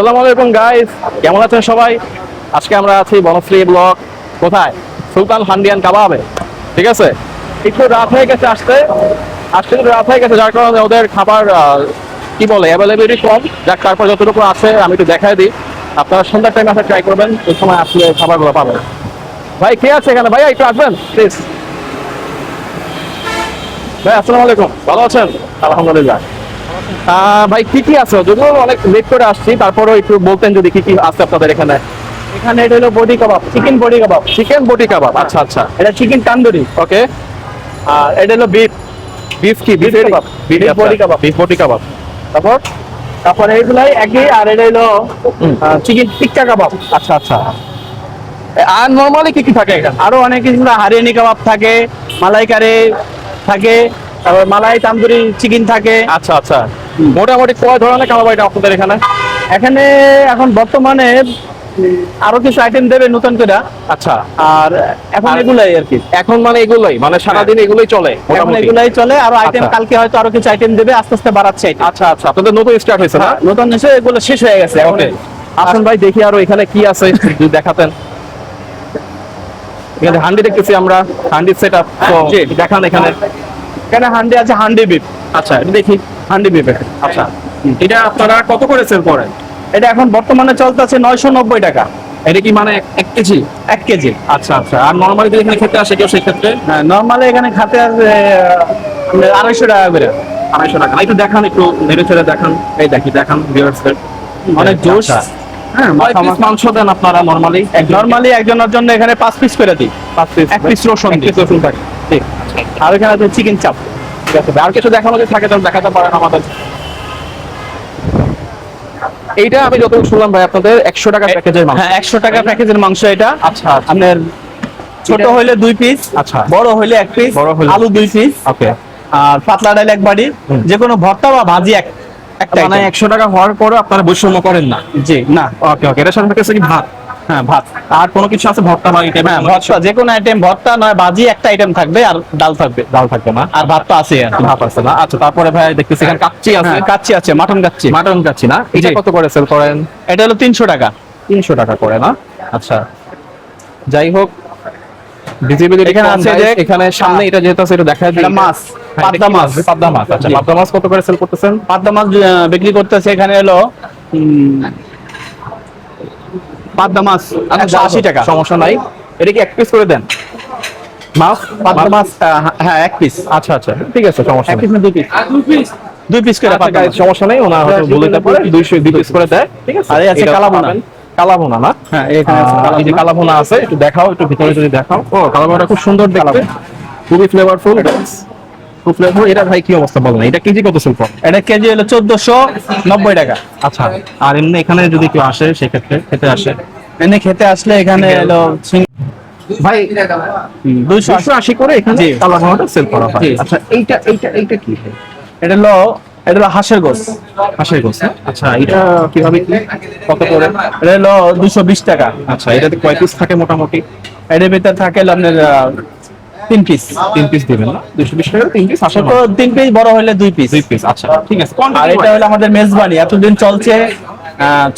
আসসালামু আলাইকুম গাইস কেমন আছেন সবাই? আজকে আমরা আছি বনশ্রী ব্লক। কোথায়? সুলতান হান্ডিয়ান কাবাবে। ঠিক আছে? একটু রাত হয়ে গেছে আসতে। আসতে একটু রাত হয়ে গেছে, যার কারণে ওদের খাবার কি বলে অ্যাভেলেবিলিটি কম। যাক, তারপর যতটুকু আছে, আমি একটু দেখাই দিই। আপনারা সন্ধ্যার টাইমে আসা ট্রাই করবেন, ওই সময় আসলে খাবারগুলো পাবেন। ভাই, কে আছে এখানে? ভাইয়া, একটু আসবেন প্লিজ ভাই, আসসালামু আলাইকুম। ভালো আছেন? আলহামদুলিল্লাহ। ভাই কি কি আছে? যদিও অনেক লেট করে আসছি তারপরেও একটু বলতেন যদি কি কি আছে আপনাদের এখানে। এখানে এটা হলো বডি কাবাব চিকেন বডি কাবাব। চিকেন বটি কাবাব আচ্ছা আচ্ছা। এটা চিকেন তান্দুরি। ওকে। আর এটা হলো বিফ বিফ কি? Beef kebab. Beef boti kebab. Beef boti kebab. তারপর তারপরে এগুলাই একই আর এটা হলো চিকেন টিক্কা কাবাব। আচ্ছা আচ্ছা। আর নরমালি কি কি থাকে এখানে? আরও অনেক কিছু হারিয়ানি কাবাব থাকে মালাই কারি থাকে তারপর মালাই তান্দুরি চিকেন থাকে। আচ্ছা আচ্ছা। মোটামুটি কয় ধরনের কাবাব এটা আপনাদের এখানে? এখানে এখন বর্তমানে আরও কিছু আইটেম দেবে নতুন করে। আচ্ছা। আর এখন এগুলাই আর কি। এখন মানে এগুলোই মানে সারাদিন এগুলোই চলে এখন এগুলাই চলে আরও আইটেম আচ্ছা। কালকে হয়তো আরও কিছু আইটেম দেবে আস্তে আস্তে বাড়াচ্ছে। আচ্ছা আচ্ছা। আপনাদের নতুন স্টার্ট হয়েছে না? নতুন এসে এগুলো শেষ হয়ে গেছে। এখন ওকে আসুন ভাই দেখি আরও এখানে কি আছে যদি দেখাতেন। এখানে হান্ডি দেখতেছি আমরা হান্ডি সেট আপ তো দেখান এখানে। এখানে হান্ডি আছে হান্ডি বিফ আচ্ছা দেখি হান্ডি বিফ আচ্ছা এটা আপনারা কত করে সেল করেন? এটা এখন বর্তমানে চলতেছে নয়শো নব্বই টাকা। এটা কি মানে এক কেজি? এক কেজি। আচ্ছা আচ্ছা আর নর্মালি এখানে খেতে আসে কেউ সেই ক্ষেত্রে হ্যাঁ নর্মালি এখানে খাতে আহ, আড়াইশো টাকা করে। আড়াইশো টাকা। একটু দেখান একটু নেড়ে ছেড়ে দেখান। এই দেখি দেখান ভিউয়ার্সদের অনেক জোশ হ্যাঁ মাথা মাথা মাংস দেন আপনারা নর্মালি নর্মালি একজনের জন্য এখানে পাঁচ পিস করে দিই। পাঁচ পিস এক piece রসুন এক piece রসুন থাকে। ঠিক। আর এখানে আছে চিকেন চাপ ঠিক আছে আর কিছু দেখানো যদি থাকে তাহলে দেখাতে পারেন আমাদের। এইটা আমি যতটুকু শুনলাম ভাই আপনাদের একশো টাকা প্যাকেজের মাংস। হ্যাঁ একশো টাকা প্যাকেজের মাংস এটা। আচ্ছা আচ্ছা। আপনার ছোট এটা- হইলে দুই পিস আচ্ছা। বড় হইলে এক পিস বড় হইলে- আলু দুই পিস ওকে। আর পাতলা ডাল এক বাড়ি যে কোনো ভর্তা বা ভাজি এক একটা মানে একশো টাকা হওয়ার পরে আপনারা বৈষম্য করেন না। জি না। ওকে ওকে। সাথে কি ভাত? হ্যাঁ ভাত। আর কোনো কিছু আছে? ভর্তা বা হ্যাঁ? ভর্তা যে কোনো আইটেম ভর্তা নয় ভাজি একটা আইটেম থাকবে আর ডাল থাকবে। ডাল থাকবে না? আর ভাত তো আছে ভাত আছে না? আচ্ছা তারপরে ভাই দেখতেছি এখানে কাচ্চি আছে। হ্যাঁ কাচ্চি আছে মাটন কাচ্চি। মাটন কাচ্চি না? এটা কত করে সেল করেন? এটা হলো তিনশো টাকা। তিনশো টাকা করে না? আচ্ছা। যাই হোক ভিজিবিলিটি এখানে এখানে আছে যে- এখানে সামনে এটা যেটা আছে এটা দেখা যায়। মাছ, পাবদা মাছ। পাবদা মাছ? আচ্ছা। পাবদা মাছ কত করে সেল করতেছেন? পাবদা মাছ বিক্রি করতেছে এখানে হলো উম, পাবদা মাছ একশো আশি টাকা। সমস্যা নাই। এটা কি এক পিস করে দেন? মাছ পাবদা মাছ হ্যাঁ এক পিস আচ্ছা আচ্ছা ঠিক আছে সমস্যা এক পিস না দুই পিস দুই পিস করে আচ্ছা, পাবদা guys, সমস্যা নেই ওনার হয়তো হ্যাঁ, বলে দিতে পারে দুই- দুইশো দুই পিস করে দেয়। ঠিক আছে। আর আছে এটা কালাভুনা। কালাভুনা না? হ্যাঁ এখানে আছে এই যে কালাভুনা আছে একটু দেখাও একটু ভিতরে যদি দেখাও। ও কালাভুনা খুব সুন্দর দেখতে। খুবই ফ্লেভারফুল খুব ফ্লেভারফুল এটা ভাই কি অবস্থা বলেন? এটা কেজি কত সেল করে এটা কেজি হলো চোদ্দশো নব্বই টাকা। আচ্ছা আর এমনি এখানে যদি কেউ আসে সেক্ষেত্রে খেতে আসে? এনে খেতে আসলে এখানে হলো ভাই দুইশো দুশো আশি করে এখানে জি। সেল করা হয়। আচ্ছা এইটা এইটা এইটা কি? এটা হলো এটা হলো হাঁসের গোস হাঁসের গোস আচ্ছা এটা কীভাবে কি? কত করে? এটা হলো দুশো বিশ টাকা। আচ্ছা এটাতে কয় পিস থাকে মোটামুটি? এটার ভিতরে থাকে আপনার তিন পিস তিন পিস দিবেন না? দুশো বিশ টাকা তিন পিস হাঁসের ছোট তিন পিস বড় হলে দুই পিস দুই পিস আচ্ছা ঠিক আছে। আর এটা হলো আমাদের মেজবানি। এতদিন চলছে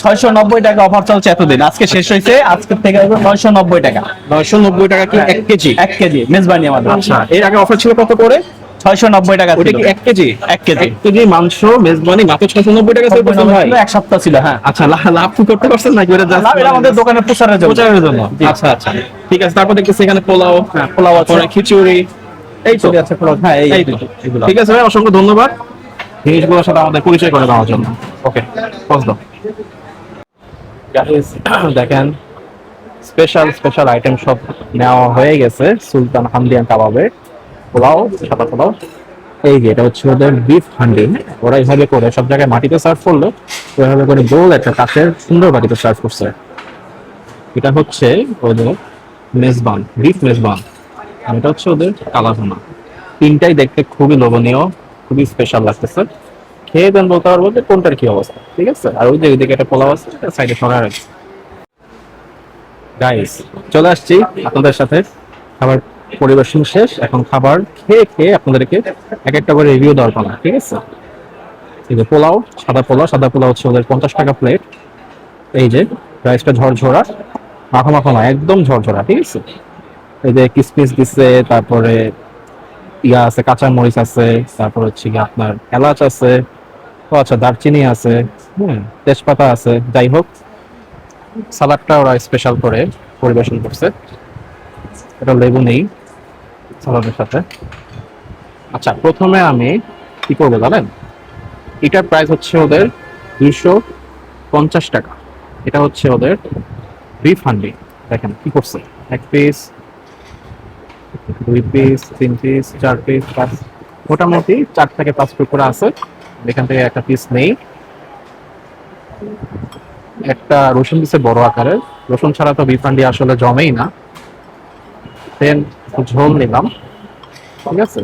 ছয়শো নব্বই টাকা অফার চলছে এতদিন। আজকে শেষ হয়েছে আজকের থেকে নয়শো নব্বই টাকা। নয়শো নব্বই টাকা কি এক কেজি? এক কেজি মেজবানি আমাদের। আচ্ছা এর আগে অফার ছিল কত করে? ছয়শো নব্বই টাকা ওটা কি এক কেজি? এক কেজি। এক কেজি মাংস মেজবানি মাত্র ছয়শো নব্বই টাকা সেল করছেন ভাই। এক সপ্তাহ ছিল হ্যাঁ। আচ্ছা লাভ কি করতে পারছেন নাকি ওটা লাভ এটা আমাদের দোকানের প্রচারের জন্য। প্রচারের জন্য? আচ্ছা আচ্ছা। ঠিক আছে তারপর দেখতেছি এখানে পোলাও হ্যাঁ, পোলাও আছে। খিচুড়ি। এই তো। আছে, পোলাও, হ্যাঁ, এই- তো। ঠিক আছে ভাই অসংখ্য ধন্যবাদ। জিনিসগুলোর সাথে আমাদের পরিচয় করে দেওয়ার জন্য। ওকে। পৌঁছ দাও। দেখেন স্পেশাল স্পেশাল আইটেম সব নেওয়া হয়ে গেছে সুলতান হামদিয়ান কাবাবে। পোলাও, সাদা পোলাও। এই যে এটা হচ্ছে ওদের বিফ হান্ডি ওরা এইভাবে করে, সব জায়গায় মাটিতে সার্ভ করল করে গোল একটা কাঠের সুন্দর বাটিতে সার্ভ করছে। এটা হচ্ছে ওদের মেজবান বিফ মেজবান। আর এটা হচ্ছে ওদের তিনটাই দেখতে খুবই লোভনীয়, খুবই স্পেশাল লাগতেছে। খেয়ে দেন বলতে পারব যে কোনটার কি অবস্থা, ঠিক আছে? আর ওই যে ওইদিকে একটা পোলাও আছে সাইডে সরা রাখছি। গাইস চলে আসছি আপনাদের সাথে। খাবার পরিবেশন শেষ, এখন খাবার খেয়ে খেয়ে আপনাদেরকে এক একটা করে রিভিউ দেওয়ার পালা, ঠিক আছে? এই যে পোলাও, সাদা পোলাও সাদা পোলাও হচ্ছে ওদের পঞ্চাশ টাকা প্লেট এই যে রাইসটা ঝরঝরা, মাখো মাখো না, একদম ঝরঝরা, ঠিক আছে? এই যে কিসমিস দিচ্ছে তারপরে ইয়া আছে কাঁচা মরিচ আছে, তারপর হচ্ছে কি আপনার এলাচ আছে, ও আচ্ছা দারচিনি আছে, হুম, তেজপাতা আছে, যাই হোক সালাদটা ওরা স্পেশাল করে পরিবেশন করছে। এটা লেবু নেই। সালাদের সাথে। আচ্ছা প্রথমে আমি কি করব জানেন? এটার প্রাইস হচ্ছে ওদের দুইশো পঞ্চাশ টাকা। এটা হচ্ছে ওদের বিফ হান্ডি দেখেন কি করছে। এক পিস দুই পিস তিন পিস চার পিস পাঁচ মোটামুটি চার থেকে পাঁচ টুকরা আছে। এখান থেকে একটা পিস নেই। একটা রসুন দিছে বড় আকারের। রসুন ছাড়া তো বিফ হান্ডি আসলে জমেই না। দেন ঝোল নিলাম। ঠিক আছে?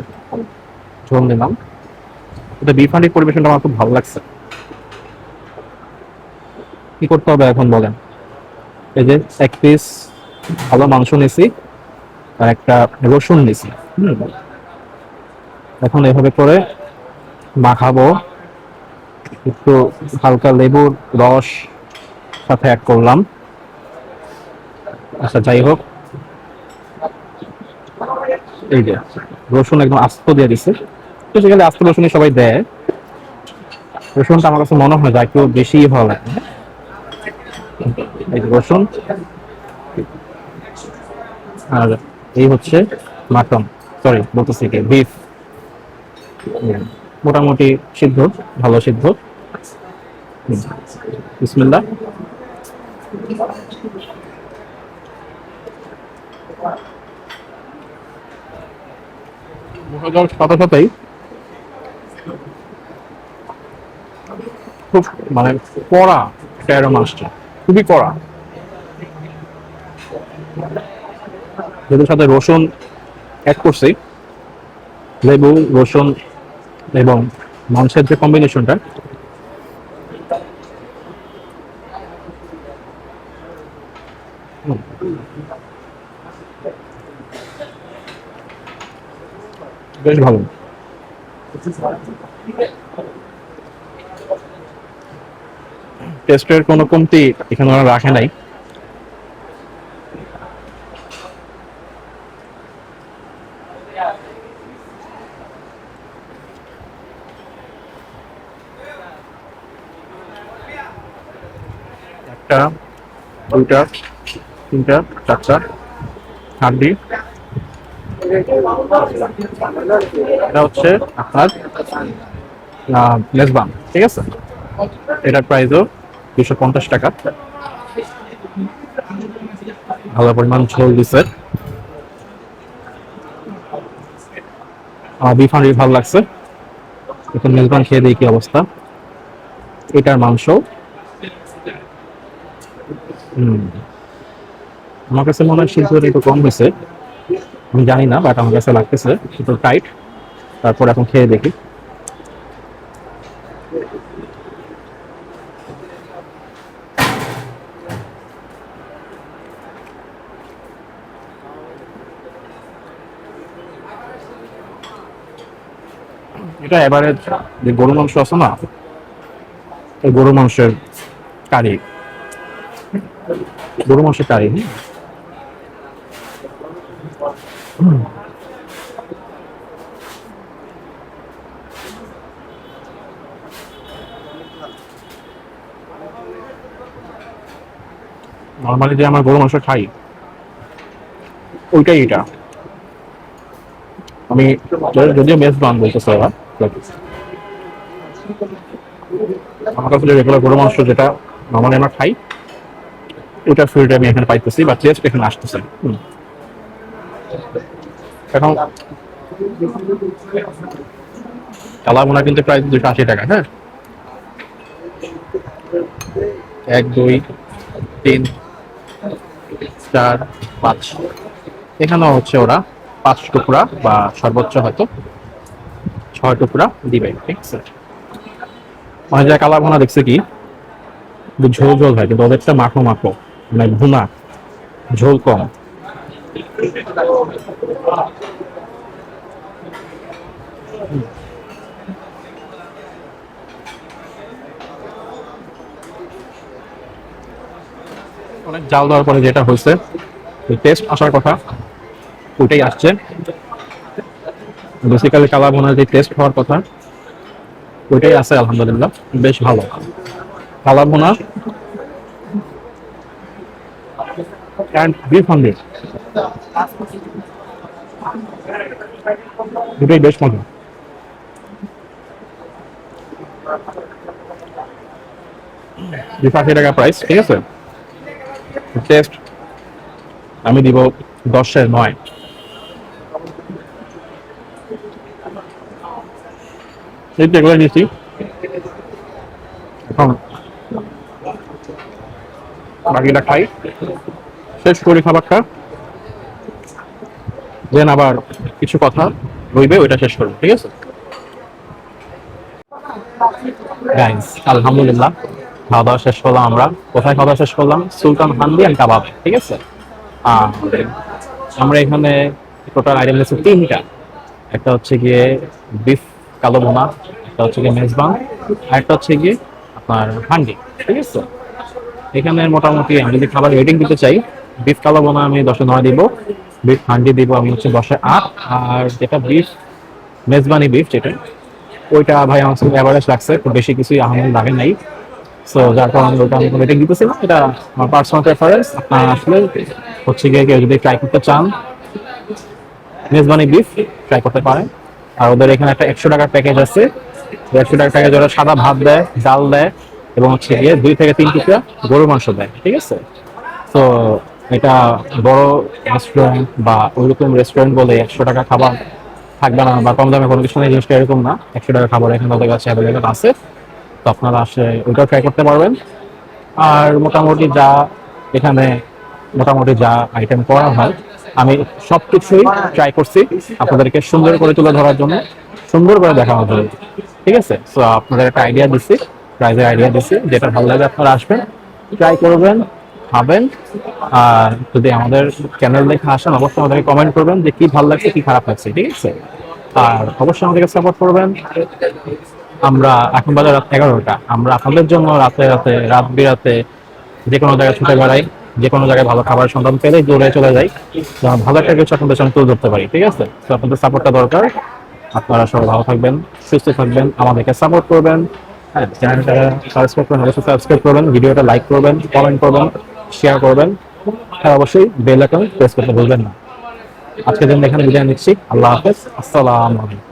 ঝোল নিলাম। এটা বিফ হান্ডির পরিবেশনটা আমার খুব ভালো লাগছে। কি করতে হবে এখন বলেন? এই যে এক পিস ভালো মাংস নিছি আর একটা রসুন নিছি। এখন এভাবে করে মাখাবো। একটু হালকা লেবুর রস সাথে অ্যাড করলাম। আচ্ছা যাই হোক। এই যে, রসুন একদম আস্ত দিয়ে দিছে। বেসিক্যালি আস্ত রসুনই সবাই দেয়। রসুনটা আমার কাছে মনে হয় যা একটু বেশি ভালো লাগে। এই রসুন। আর এই হচ্ছে মাটন। সরি বলতেছি কি বিফ মোটামুটি সিদ্ধ, ভালো সিদ্ধ। বিসমিল্লাহ। খুব মানে কড়া ট্যারো মাছটা খুবই কড়া। যেটার সাথে রসুন অ্যাড করছি। লেবু, রসুন এবং মাংসের যে কম্বিনেশনটা বেশ ভালো। টেস্টের কোনো কমতি এখানে ওরা রাখে নাই। একটা দুইটা তিনটা চারটা হাড্ডি। এটা হচ্ছে আপনার মেজবান, ঠিক আছে? এটার প্রাইসও দুশো পঞ্চাশ টাকা। ভালো পরিমাণ ঝোল দিছে। বিফ ভালো লাগছে। এখন মেজবান খেয়ে দিই কি অবস্থা। এটার মাংস। আমার কাছে মনে হয় সিদ্ধটা একটু কম হয়েছে। আমি জানি না বাট আমার কাছে লাগতেছে একটু টাইট তারপর এখন খেয়ে দেখি। এটা এবারে যে গরু মাংস আছে না গরু মাংসের কারি। গরু মাংসের কারি হুম। নর্মালি যে আমার গরু মাংস খাই, ওইটাই এটা আমি যদিও মেস বান বলতেছে ওরা আমার কাছে রেগুলার গরু মাংস যেটা নর্মালি আমরা খাই ওটার ফিলটা আমি এখানে পাইতেছি বা টেস্ট এখানে আসতেছে হুম। এখন কালাবোনা কিন্তু প্রায় দুশো আশি টাকা হ্যাঁ? এক, দুই, তিন, চার, পাঁচ। এখানেও হচ্ছে ওরা পাঁচ টুকরা বা সর্বোচ্চ হয়তো ছয় টুকরা দিবে, ঠিক আছে? মানে যা কালা ভুনা দেখছে কি ঝোল ঝোল হয়, কিন্তু ওদেরটা মাখো মাখো মানে ভুনা, ঝোল কম। অনেক জাল দেওয়ার পরে যেটা হয়েছে টেস্ট আসার কথা, ওইটাই আসছে। বেসিক্যালি কালা বোনার যে টেস্ট হওয়ার কথা, ওইটাই আছে, আলহামদুলিল্লাহ, বেশ ভালো। কালা বোনা অ্যান্ড বিফ হান্ড্রেড দুটোই বেশ মজা দুশো আশি টাকা প্রাইস ঠিক আছে? টেস্ট আমি দিব দশের নয়। এই তো এগুলো নিয়েছি। এখন বাকিটা খাই। শেষ করি খাবারটা। দেন আবার কিছু কথা রইবে, ওইটা শেষ করব, ঠিক আছে? আলহামদুলিল্লাহ খাওয়া দাওয়া শেষ করলাম আমরা। কোথায় খাওয়া দাওয়া শেষ করলাম? সুলতান হান্দি অ্যান্ড কাবাব, ঠিক আছে? আমরা এখানে টোটাল আইটেম নিয়েছি তিনটা। একটা হচ্ছে গিয়ে বিফ কালো বোনা একটা হচ্ছে গিয়ে মেজবান, আর একটা হচ্ছে গিয়ে আপনার হান্ডি, ঠিক আছে? এখানে মোটামুটি আমি যদি খাবার রেটিং দিতে চাই বিফ কালো বোনা আমি দশে নয় দিব। বিফ হান্ডি দিব আমি হচ্ছে দশে আট। আর যেটা বিফ, মেজবানি বিফ যেটা, ওইটা ভাই আমার কাছে অ্যাভারেজ লাগছে। খুব বেশি কিছুই আহমেদ লাগে নাই। সো যার কারণে ওইটা আমি রেটিং দিতেছি না। এটা আমার পার্সোনাল প্রেফারেন্স আপনার আসলে হচ্ছে গিয়ে কেউ যদি ট্রাই করতে চান, মেজবানি বিফ ট্রাই করতে পারেন। আর ওদের এখানে একটা একশো টাকার প্যাকেজ আছে। একশো টাকার প্যাকেজ ওরা সাদা ভাত দেয়, ডাল দেয় এবং হচ্ছে গিয়ে দুই থেকে তিন টুকরা গরুর মাংস দেয়। ঠিক আছে? তো এটা বড় রেস্টুরেন্ট বা ওইরকম রেস্টুরেন্ট বলে একশো টাকা খাবার থাকবে না বা কম দামে কোনো কিছু নেই, জিনিসটা এরকম না। একশো টাকা খাবার এখানে ওদের কাছে অ্যাভেলেবেল আছে। তো আপনারা আসে ওইটাও ট্রাই করতে পারবেন। আর মোটামুটি যা এখানে মোটামুটি যা আইটেম করা হয়, আমি সব কিছুই ট্রাই করছি আপনাদেরকে সুন্দর করে তুলে ধরার জন্য, সুন্দর করে দেখানোর জন্য। ঠিক আছে? তো আপনাদের একটা আইডিয়া দিচ্ছি প্রাইজের আইডিয়া দিচ্ছি যেটা ভালো লাগে আপনারা আসবেন ট্রাই করবেন। খাবেন আর যদি আমাদের চ্যানেল দেখে আসেন, অবশ্যই আমাদেরকে কমেন্ট করবেন যে কি ভালো লাগছে, কি খারাপ লাগছে, ঠিক আছে? আর অবশ্যই আমাদেরকে সাপোর্ট করবেন। আমরা এখন বাজার রাত এগারোটা। আমরা আপনাদের জন্য রাতে রাতে, রাত বিরাতে যে কোনো জায়গায় ছুটে বেড়াই, যে কোনো জায়গায় ভালো খাবার সন্ধান পেলে দৌড়ে চলে যাই। ভালো একটা কিছু আপনাদের সঙ্গে তুলে ধরতে পারি, ঠিক আছে? তো আপনাদের সাপোর্টটা দরকার। আপনারা সবাই ভালো থাকবেন, সুস্থ থাকবেন, আমাদেরকে সাপোর্ট করবেন। হ্যাঁ চ্যানেলটা সাবস্ক্রাইব করবেন অবশ্যই সাবস্ক্রাইব করবেন, ভিডিওটা লাইক করবেন কমেন্ট করবেন। শেয়ার করবেন। আর অবশ্যই বেল আইকন প্রেস করতে ভুলবেন না। আজকের জন্য এখানে বিদায় নিচ্ছি। আল্লাহ হাফেজ। আসসালামু আলাইকুম।